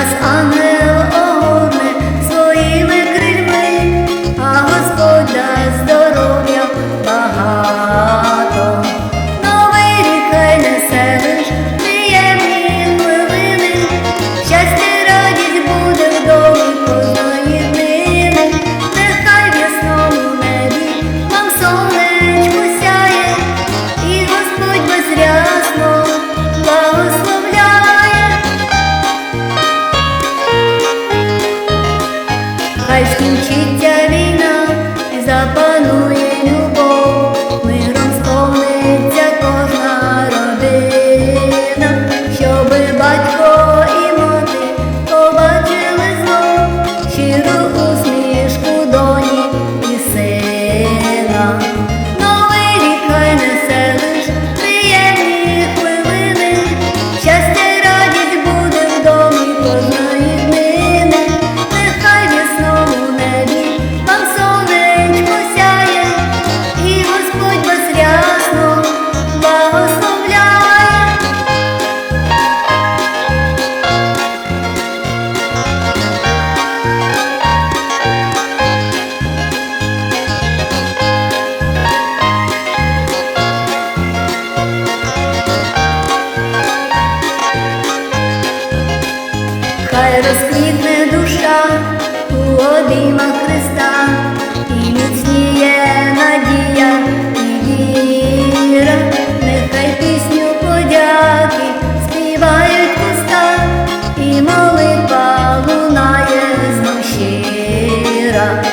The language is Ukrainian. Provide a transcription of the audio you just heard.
i'm the кожна родина, щоб батько і мати побачили знов щиру усмішку доні і сина. розквітне душа у одимах Христа, і міцніє надія, і віра, нехай пісню подяки співають пуста, і молитва лунає знов щира.